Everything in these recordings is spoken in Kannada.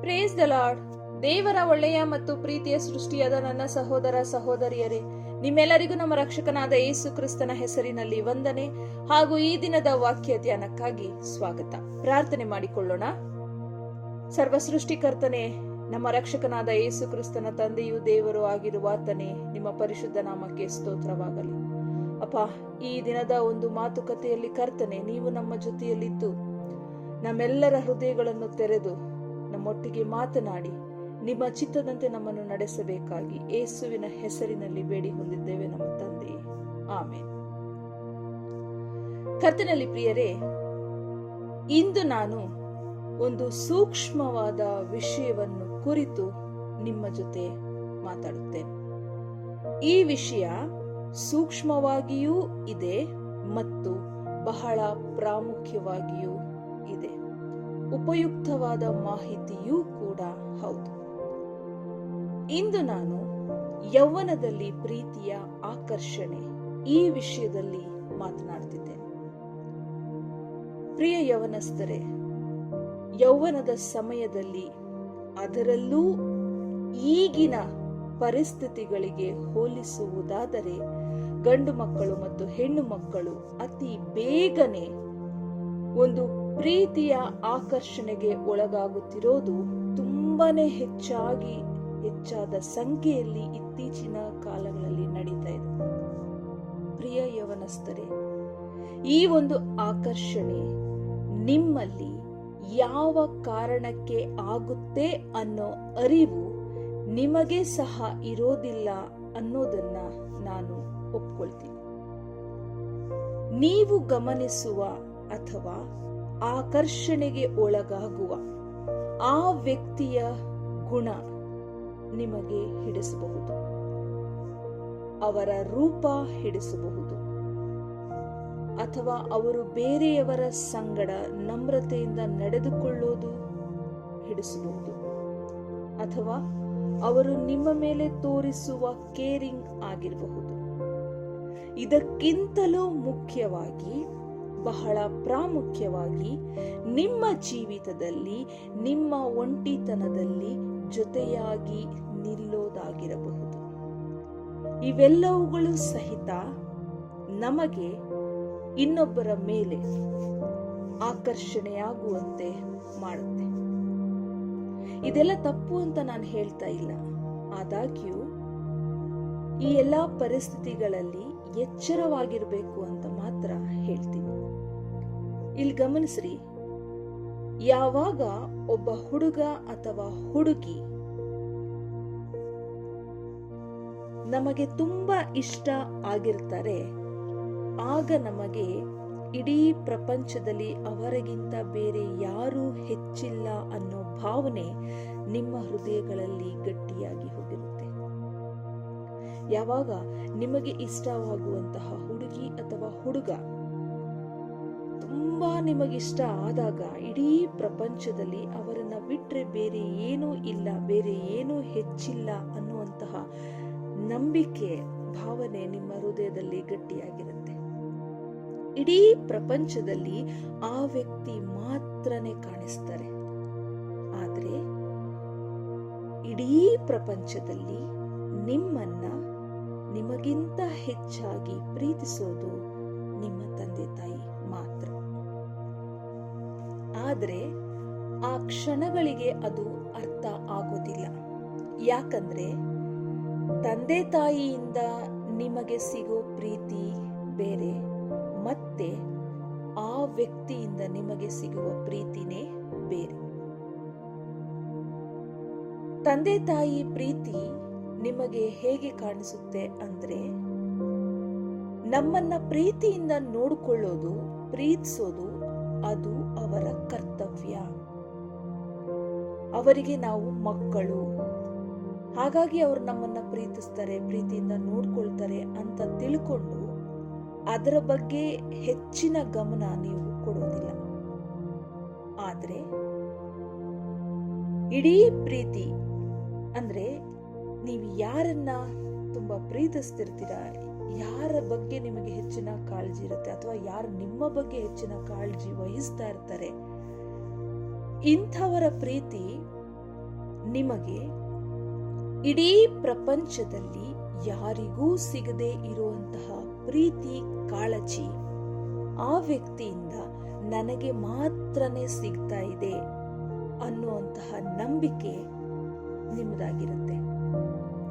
ದ ಲಾರ್ಡ್ ದೇವರ ಒಳ್ಳೆಯ ಮತ್ತು ಪ್ರೀತಿಯ ಸೃಷ್ಟಿಯಾದ ನನ್ನ ಸಹೋದರ ಸಹೋದರಿಯರೇ, ನಿಮ್ಮೆಲ್ಲರಿಗೂ ನಮ್ಮ ರಕ್ಷಕನಾದ ಯೇಸು ಕ್ರಿಸ್ತನ ಹೆಸರಿನಲ್ಲಿ ವಂದನೆ ಹಾಗೂ ಈ ದಿನದ ವಾಕ್ಯ ಧ್ಯಾನಕ್ಕಾಗಿ ಸ್ವಾಗತ. ಪ್ರಾರ್ಥನೆ ಮಾಡಿಕೊಳ್ಳೋಣ. ಸರ್ವ ಸೃಷ್ಟಿಕರ್ತನೆ ನಮ್ಮ ರಕ್ಷಕನಾದ ಯೇಸು ಕ್ರಿಸ್ತನ ತಂದೆಯು ದೇವರು ಆಗಿರುವ ಆತನೇ, ನಿಮ್ಮ ಪರಿಶುದ್ಧ ನಾಮಕ್ಕೆ ಸ್ತೋತ್ರವಾಗಲಿ. ಅಪ್ಪ, ಈ ದಿನದ ಒಂದು ಮಾತುಕತೆಯಲ್ಲಿ ಕರ್ತನೆ, ನೀವು ನಮ್ಮ ಜೊತೆಯಲ್ಲಿದ್ದು, ನಮ್ಮೆಲ್ಲರ ಹೃದಯಗಳನ್ನು ತೆರೆದು ನಮ್ಮೊಟ್ಟಿಗೆ ಮಾತನಾಡಿ, ನಿಮ್ಮ ಚಿತ್ತದಂತೆ ನಮ್ಮನ್ನು ನಡೆಸಬೇಕಾಗಿ ಏಸುವಿನ ಹೆಸರಿನಲ್ಲಿ ಬೇಡಿ ಹೊಂದಿದ್ದೇವೆ ನಮ್ಮ ತಂದೆ. ಆಮೇಲೆ ಕರ್ತನಲ್ಲಿ ಪ್ರಿಯರೇ, ಇಂದು ನಾನು ಒಂದು ಸೂಕ್ಷ್ಮವಾದ ವಿಷಯವನ್ನು ಕುರಿತು ನಿಮ್ಮ ಜೊತೆ ಮಾತಾಡುತ್ತೇನೆ. ಈ ವಿಷಯ ಸೂಕ್ಷ್ಮವಾಗಿಯೂ ಇದೆ ಮತ್ತು ಬಹಳ ಪ್ರಾಮುಖ್ಯವಾಗಿಯೂ ಇದೆ. ಉಪಯುಕ್ತವಾದ ಮಾಹಿತಿಯೂ ಕೂಡ ಹೌದು. ಇಂದು ನಾನು ಯೌವನದಲ್ಲಿ ಪ್ರೀತಿಯ ಆಕರ್ಷಣೆ ಈ ವಿಷಯದಲ್ಲಿ ಮಾತನಾಡ್ತಿದ್ದೇನೆ. ಪ್ರಿಯ ಯೌವನಸ್ಥರೇ, ಯೌವನದ ಸಮಯದಲ್ಲಿ ಅದರಲ್ಲೂ ಈಗಿನ ಪರಿಸ್ಥಿತಿಗಳಿಗೆ ಹೋಲಿಸುವುದಾದರೆ ಗಂಡು ಮಕ್ಕಳು ಮತ್ತು ಹೆಣ್ಣು ಮಕ್ಕಳು ಅತಿ ಬೇಗನೆ ಒಂದು ಪ್ರೀತಿಯ ಆಕರ್ಷಣೆಗೆ ಒಳಗಾಗುತ್ತಿರೋದು ತುಂಬಾನೇ ಹೆಚ್ಚಾಗಿ, ಹೆಚ್ಚಾದ ಸಂಖ್ಯೆಯಲ್ಲಿ ಇತ್ತೀಚಿನ ಕಾಲಗಳಲ್ಲಿ ನಡೀತಾ ಇದೆ. ಪ್ರಿಯ ಯವನಸ್ಥರೇ, ಈ ಒಂದು ಆಕರ್ಷಣೆ ನಿಮ್ಮಲ್ಲಿ ಯಾವ ಕಾರಣಕ್ಕೆ ಆಗುತ್ತೆ ಅನ್ನೋ ಅರಿವು ನಿಮಗೆ ಸಹ ಇರೋದಿಲ್ಲ ಅನ್ನೋದನ್ನ ನಾನು ಒಪ್ಕೊಳ್ತೀನಿ. ನೀವು ಗಮನಿಸುವ ಅಥವಾ ಆಕರ್ಷಣೆಗೆ ಒಳಗಾಗುವ ಆ ವ್ಯಕ್ತಿಯ ಗುಣ ನಿಮಗೆ ಹಿಡಿಸಬಹುದು. ಅವರ ರೂಪ ಹಿಡಿಸಬಹುದು. ಅಥವಾ ಅವರು ಬೇರೆಯವರ ಸಂಗಡ ನಮ್ರತೆಯಿಂದ ನಡೆದುಕೊಳ್ಳೋದು ಹಿಡಿಸಬಹುದು. ಅಥವಾ ಅವರು ನಿಮ್ಮ ಮೇಲೆ ತೋರಿಸುವ ಕೇರಿಂಗ್ ಆಗಿರಬಹುದು. ಇದಕ್ಕಿಂತಲೂ ಮುಖ್ಯವಾಗಿ ಬಹಳ ಪ್ರಾಮುಖ್ಯವಾಗಿ ನಿಮ್ಮ ಜೀವಿತದಲ್ಲಿ, ನಿಮ್ಮ ಒಂಟಿತನದಲ್ಲಿ ಜೊತೆಯಾಗಿ ನಿಲ್ಲೋದಾಗಿರಬಹುದು. ಇವೆಲ್ಲವುಗಳು ಸಹಿತ ನಮಗೆ ಇನ್ನೊಬ್ಬರ ಮೇಲೆ ಆಕರ್ಷಣೆಯಾಗುವಂತೆ ಮಾಡುತ್ತೆ. ಇದೆಲ್ಲ ತಪ್ಪು ಅಂತ ನಾನು ಹೇಳ್ತಾ ಇಲ್ಲ. ಆದಾಗ್ಯೂ, ಈ ಎಲ್ಲ ಪರಿಸ್ಥಿತಿಗಳಲ್ಲಿ ಎಚ್ಚರವಾಗಿರಬೇಕು ಅಂತ ಮಾತ್ರ ಹೇಳ್ತೀನಿ. ಇಲ್ಲಿ ಗಮನಿಸ್ರಿ. ಯಾವಾಗ ಒಬ್ಬ ಹುಡುಗ ಅಥವಾ ಹುಡುಗಿ ನಮಗೆ ತುಂಬಾ ಇಷ್ಟ ಆಗಿರ್ತಾರೆ, ಆಗ ನಮಗೆ ಇಡೀ ಪ್ರಪಂಚದಲ್ಲಿ ಅವರಿಗಿಂತ ಬೇರೆ ಯಾರೂ ಹೆಚ್ಚಿಲ್ಲ ಅನ್ನೋ ಭಾವನೆ ನಿಮ್ಮ ಹೃದಯಗಳಲ್ಲಿ ಗಟ್ಟಿಯಾಗಿ ಹೋಗಿರುತ್ತೆ. ಯಾವಾಗ ನಿಮಗೆ ಇಷ್ಟವಾಗುವಂತಹ ಹುಡುಗಿ ಅಥವಾ ಹುಡುಗ ತುಂಬಾ ನಿಮಗಿಷ್ಟ ಆದಾಗ ಇಡೀ ಪ್ರಪಂಚದಲ್ಲಿ ಅವರನ್ನು ಬಿಟ್ಟರೆ ಬೇರೆ ಏನೂ ಇಲ್ಲ, ಬೇರೆ ಏನೂ ಹೆಚ್ಚಿಲ್ಲ ಅನ್ನುವಂತಹ ನಂಬಿಕೆ, ಭಾವನೆ ನಿಮ್ಮ ಹೃದಯದಲ್ಲಿ ಗಟ್ಟಿಯಾಗಿರುತ್ತೆ. ಇಡೀ ಪ್ರಪಂಚದಲ್ಲಿ ಆ ವ್ಯಕ್ತಿ ಮಾತ್ರನೇ ಕಾಣಿಸ್ತಾರೆ. ಆದರೆ ಇಡೀ ಪ್ರಪಂಚದಲ್ಲಿ ನಿಮ್ಮನ್ನ ನಿಮಗಿಂತ ಹೆಚ್ಚಾಗಿ ಪ್ರೀತಿಸೋದು ನಿಮ್ಮ ತಂದೆ ತಾಯಿ ಮಾತ್ರ. ಆದ್ರೆ ಆ ಕ್ಷಣಗಳಿಗೆ ಅದು ಅರ್ಥ ಆಗೋದಿಲ್ಲ. ಯಾಕಂದ್ರೆ ತಂದೆ ತಾಯಿಯಿಂದ ನಿಮಗೆ ಸಿಗೋ ಪ್ರೀತಿ ಬೇರೆ, ಮತ್ತೆ ಆ ವ್ಯಕ್ತಿಯಿಂದ ನಿಮಗೆ ಸಿಗುವ ಪ್ರೀತಿನೇ ಬೇರೆ. ತಂದೆ ತಾಯಿ ಪ್ರೀತಿ ನಿಮಗೆ ಹೇಗೆ ಕಾಣಿಸುತ್ತೆ ಅಂದ್ರೆ, ನಮ್ಮನ್ನ ಪ್ರೀತಿಯಿಂದ ನೋಡಿಕೊಳ್ಳೋದು, ಪ್ರೀತಿಸೋದು ಅದು ಅವರ ಕರ್ತವ್ಯ. ಅವರಿಗೆ ನಾವು ಮಕ್ಕಳು. ಹಾಗಾಗಿ ಅವರು ನಮ್ಮನ್ನ ಪ್ರೀತಿಸ್ತಾರೆ, ಪ್ರೀತಿಯಿಂದ ನೋಡ್ಕೊಳ್ತಾರೆ ಅಂತ ತಿಳ್ಕೊಂಡು ಅದರ ಬಗ್ಗೆ ಹೆಚ್ಚಿನ ಗಮನ ನೀವು ಕೊಡೋದಿಲ್ಲ. ಆದರೆ ಇಡೀ ಪ್ರೀತಿ ಅಂದ್ರೆ ನೀವು ಯಾರನ್ನ ತುಂಬಾ ಪ್ರೀತಿಸ್ತಿರ್ತೀರ? ಯಾರ ಬಗ್ಗೆ ನಿಮಗೆ ಹೆಚ್ಚಿನ ಕಾಳಜಿ ಇರುತ್ತೆ ಅಥವಾ ಯಾರು ನಿಮ್ಮ ಬಗ್ಗೆ ಹೆಚ್ಚಿನ ಕಾಳಜಿ ವಹಿಸ್ತಾ ಇರ್ತಾರೆ? ಇಂಥವರ ಪ್ರೀತಿ ನಿಮಗೆ ಇಡೀ ಪ್ರಪಂಚದಲ್ಲಿ ಯಾರಿಗೂ ಸಿಗದೆ ಇರುವಂತಹ ಪ್ರೀತಿ, ಕಾಳಜಿ ಆ ವ್ಯಕ್ತಿಯಿಂದ ನನಗೆ ಮಾತ್ರನೇ ಸಿಗ್ತಾ ಇದೆ ಅನ್ನುವಂತಹ ನಂಬಿಕೆ ನಿಮ್ಮದಾಗಿರುತ್ತೆ.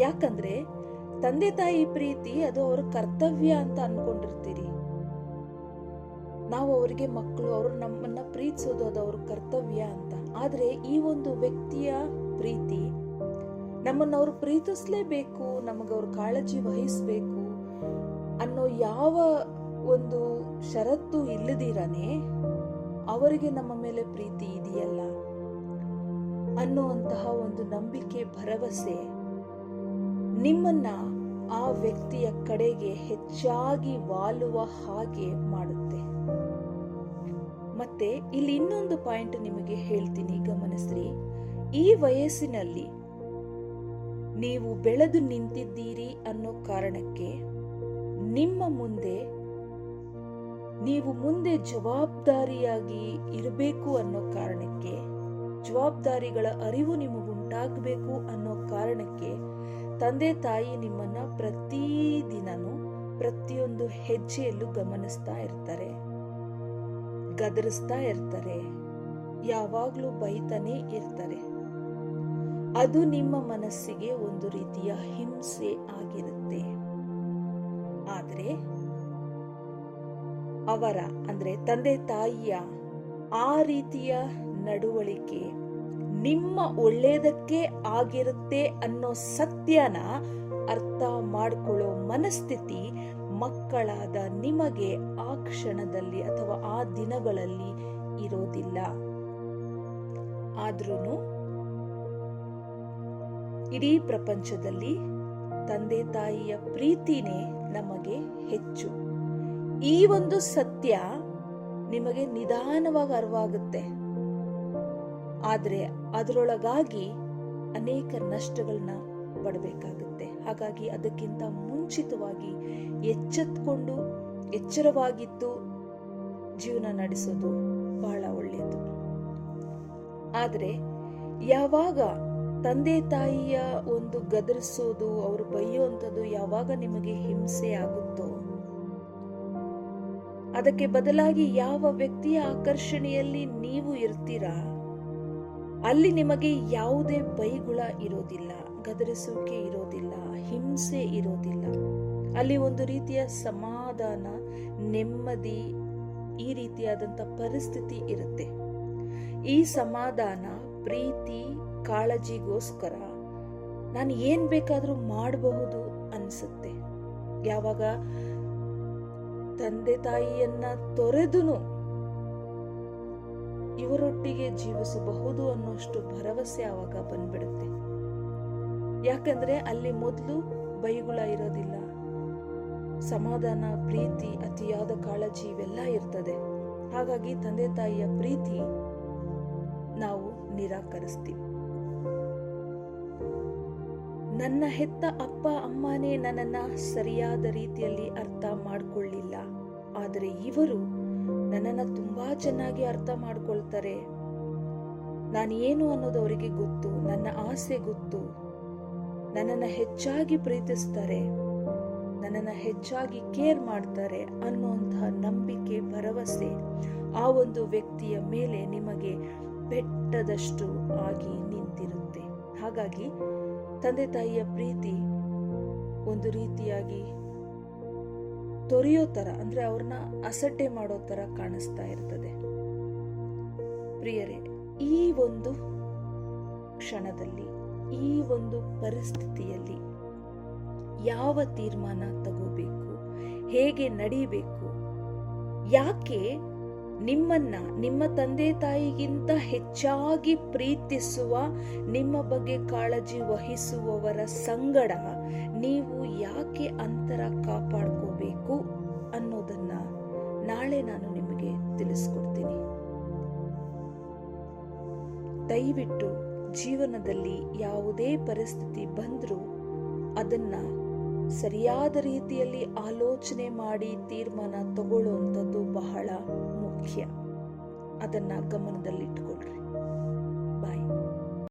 ಯಾಕಂದ್ರೆ ತಂದೆ ತಾಯಿ ಪ್ರೀತಿ ಅದು ಅವರ ಕರ್ತವ್ಯ ಅಂತ ಅನ್ಕೊಂಡಿರ್ತೀರಿ. ನಾವು ಅವರಿಗೆ ಮಕ್ಕಳು ಅವರು ನಮ್ಮನ್ನ ಪ್ರೀತಿಸೋದು ಅದು ಅವ್ರ ಕರ್ತವ್ಯ ಅಂತ. ಆದ್ರೆ ಈ ಒಂದು ವ್ಯಕ್ತಿಯ ಪ್ರೀತಿ ನಮ್ಮನ್ನ ಅವ್ರು ಪ್ರೀತಿಸ್ಲೇಬೇಕು ಅವ್ರ ಕಾಳಜಿ ವಹಿಸ್ಬೇಕು ಅನ್ನೋ ಯಾವ ಒಂದು ಷರತ್ತು ಇಲ್ಲದಿರನೆ ಅವರಿಗೆ ನಮ್ಮ ಮೇಲೆ ಪ್ರೀತಿ ಇದೆಯಲ್ಲ ಅನ್ನುವಂತಹ ಒಂದು ನಂಬಿಕೆ, ಭರವಸೆ ನಿಮ್ಮನ್ನ ಆ ವ್ಯಕ್ತಿಯ ಕಡೆಗೆ ಹೆಚ್ಚಾಗಿ ವಾಲುವ ಹಾಗೆ ಮಾಡುತ್ತೆ. ಮತ್ತೆ ಇಲ್ಲಿ ಇನ್ನೊಂದು ಪಾಯಿಂಟ್ ನಿಮಗೆ ಹೇಳ್ತೀನಿ, ಗಮನಿಸ್ರಿ. ಈ ವಯಸ್ಸಿನಲ್ಲಿ ನೀವು ಬೆಳೆದು ನಿಂತಿದ್ದೀರಿ ಅನ್ನೋ ಕಾರಣಕ್ಕೆ ನಿಮ್ಮ ಮುಂದೆ, ನೀವು ಮುಂದೆ ಜವಾಬ್ದಾರಿಯಾಗಿ ಇರಬೇಕು ಅನ್ನೋ ಕಾರಣಕ್ಕೆ, ಜವಾಬ್ದಾರಿಗಳ ಅರಿವು ನಿಮಗುಂಟಾಗಬೇಕು ಅನ್ನೋ ಕಾರಣಕ್ಕೆ ತಂದೆ ತಾಯಿ ನಿಮ್ಮನ್ನ ಪ್ರತಿದಿನನೂ ಪ್ರತಿಯೊಂದು ಹೆಜ್ಜೆಯಲ್ಲೂ ಗಮನಿಸ್ತಾ ಇರ್ತಾರೆ. ಗದರಿಸ್ತಾ ಇರ್ತಾರೆ. ಯಾವಾಗ್ಲೂ ಬೈತಾನೆ ಇರ್ತಾರೆ. ಅದು ನಿಮ್ಮ ಮನಸ್ಸಿಗೆ ಒಂದು ರೀತಿಯ ಹಿಂಸೆ ಆಗಿರುತ್ತೆ. ಆದ್ರೆ ಅವರ, ಅಂದ್ರೆ ತಂದೆ ತಾಯಿಯ ಆ ರೀತಿಯ ನಡವಳಿಕೆ ನಿಮ್ಮ ಒಳ್ಳೇದಕ್ಕೆ ಆಗಿರುತ್ತೆ ಅನ್ನೋ ಸತ್ಯನ ಅರ್ಥ ಮಾಡ್ಕೊಳ್ಳೋ ಮನಸ್ಥಿತಿ ಮಕ್ಕಳಾದ ನಿಮಗೆ ಆ ಕ್ಷಣದಲ್ಲಿ ಅಥವಾ ಆ ದಿನಗಳಲ್ಲಿ ಇರೋದಿಲ್ಲ. ಆದ್ರೂ ಇಡೀ ಪ್ರಪಂಚದಲ್ಲಿ ತಂದೆ ತಾಯಿಯ ಪ್ರೀತಿನೇ ನಮಗೆ ಹೆಚ್ಚು. ಈ ಒಂದು ಸತ್ಯ ನಿಮಗೆ ನಿಧಾನವಾಗಿ ಅರಿವಾಗುತ್ತೆ. ಆದ್ರೆ ಅದರೊಳಗಾಗಿ ಅನೇಕ ನಷ್ಟಗಳನ್ನ ಪಡಬೇಕಾಗುತ್ತೆ. ಹಾಗಾಗಿ ಅದಕ್ಕಿಂತ ಮುಂಚಿತವಾಗಿ ಎಚ್ಚೆತ್ಕೊಂಡು, ಎಚ್ಚರವಾಗಿದ್ದು ಜೀವನ ನಡೆಸೋದು ಬಹಳ ಒಳ್ಳೆಯದು. ಆದರೆ ಯಾವಾಗ ತಂದೆ ತಾಯಿಯ ಒಂದು ಗದರಿಸೋದು, ಅವರು ಬೈಯುವಂಥದ್ದು ಯಾವಾಗ ನಿಮಗೆ ಹಿಂಸೆ ಆಗುತ್ತೋ, ಅದಕ್ಕೆ ಬದಲಾಗಿ ಯಾವ ವ್ಯಕ್ತಿಯ ಆಕರ್ಷಣೆಯಲ್ಲಿ ನೀವು ಇರ್ತೀರಾ ಅಲ್ಲಿ ನಿಮಗೆ ಯಾವುದೇ ಬೈಗುಳ ಇರೋದಿಲ್ಲ, ಗದರಿಸುವಿಕೆ ಇರೋದಿಲ್ಲ, ಹಿಂಸೆ ಇರೋದಿಲ್ಲ. ಅಲ್ಲಿ ಒಂದು ರೀತಿಯ ಸಮಾಧಾನ, ನೆಮ್ಮದಿ ಈ ರೀತಿಯಾದಂಥ ಪರಿಸ್ಥಿತಿ ಇರುತ್ತೆ. ಈ ಸಮಾಧಾನ, ಪ್ರೀತಿ, ಕಾಳಜಿಗೋಸ್ಕರ ನಾನು ಏನು ಬೇಕಾದರೂ ಮಾಡಬಹುದು ಅನಿಸುತ್ತೆ. ಯಾವಾಗ ತಂದೆ ತಾಯಿಯನ್ನ ತೊರೆದುನು ಇವರೊಟ್ಟಿಗೆ ಜೀವಿಸಬಹುದು ಅನ್ನೋಷ್ಟು ಭರವಸೆ ಆವಾಗ ಬಂದ್ಬಿಡುತ್ತೆ. ಯಾಕಂದ್ರೆ ಅಲ್ಲಿ ಮೊದಲು ಬೈಗುಳ ಇರೋದಿಲ್ಲ. ಸಮಾಧಾನ, ಪ್ರೀತಿ, ಅತಿಯಾದ ಕಾಳಜಿ ಇವೆಲ್ಲ ಇರ್ತದೆ. ಹಾಗಾಗಿ ತಂದೆ ತಾಯಿಯ ಪ್ರೀತಿ ನಾವು ನಿರಾಕರಿಸ್ತೀವಿ. ನನ್ನ ಹೆತ್ತ ಅಪ್ಪ, ಅಮ್ಮನೇ ನನ್ನನ್ನ ಸರಿಯಾದ ರೀತಿಯಲ್ಲಿ ಅರ್ಥ ಮಾಡಿಕೊಳ್ಳಿಲ್ಲ. ಆದರೆ ಇವರು ನನ್ನನ್ನ ತುಂಬಾ ಚೆನ್ನಾಗಿ ಅರ್ಥ ಮಾಡ್ಕೊಳ್ತಾರೆ. ನಾನು ಏನು ಅನ್ನೋದು ಅವರಿಗೆ ಗೊತ್ತು, ನನ್ನ ಆಸೆ ಗೊತ್ತು. ನನ್ನನ್ನು ಹೆಚ್ಚಾಗಿ ಪ್ರೀತಿಸ್ತಾರೆ, ನನ್ನನ್ನು ಹೆಚ್ಚಾಗಿ ಕೇರ್ ಮಾಡ್ತಾರೆ ಅನ್ನುವಂತಹ ನಂಬಿಕೆ, ಭರವಸೆ ಆ ಒಂದು ವ್ಯಕ್ತಿಯ ಮೇಲೆ ನಿಮಗೆ ಬೆಟ್ಟದಷ್ಟು ಆಗಿ ನಿಂತಿರುತ್ತೆ. ಹಾಗಾಗಿ ತಂದೆ ತಾಯಿಯ ಪ್ರೀತಿ ಒಂದು ರೀತಿಯಾಗಿ ತೊರೆಯೋ ಥರ, ಅಂದ್ರೆ ಅವ್ರನ್ನ ಅಸಡ್ಡೆ ಮಾಡೋ ಥರ ಕಾಣಿಸ್ತಾ ಇರ್ತದೆ. ಪ್ರಿಯರೇ, ಈ ಒಂದು ಕ್ಷಣದಲ್ಲಿ, ಈ ಒಂದು ಪರಿಸ್ಥಿತಿಯಲ್ಲಿ ಯಾವ ತೀರ್ಮಾನ ತಗೋಬೇಕು, ಹೇಗೆ ನಡೀಬೇಕು, ಯಾಕೆ ನಿಮ್ಮನ್ನ, ನಿಮ್ಮ ತಂದೆ ತಾಯಿಗಿಂತ ಹೆಚ್ಚಾಗಿ ಪ್ರೀತಿಸುವ, ನಿಮ್ಮ ಬಗ್ಗೆ ಕಾಳಜಿ ವಹಿಸುವವರ ಸಂಗಡ ನೀವು ಯಾಕೆ ಅಂತರ ಅನ್ನೋದನ್ನ ನಾಳೆ ನಾನು ನಿಮಗೆ ತಿಳಿಸ್ಕೊಡ್ತೀನಿ. ದಯವಿಟ್ಟು ಜೀವನದಲ್ಲಿ ಯಾವುದೇ ಪರಿಸ್ಥಿತಿ ಬಂದರೂ ಅದನ್ನ ಸರಿಯಾದ ರೀತಿಯಲ್ಲಿ ಆಲೋಚನೆ ಮಾಡಿ ತೀರ್ಮಾನ ತಗೊಳ್ಳುವಂಥದ್ದು ಬಹಳ ಮುಖ್ಯ. ಅದನ್ನ ಗಮನದಲ್ಲಿಟ್ಕೊಳ್ರಿ.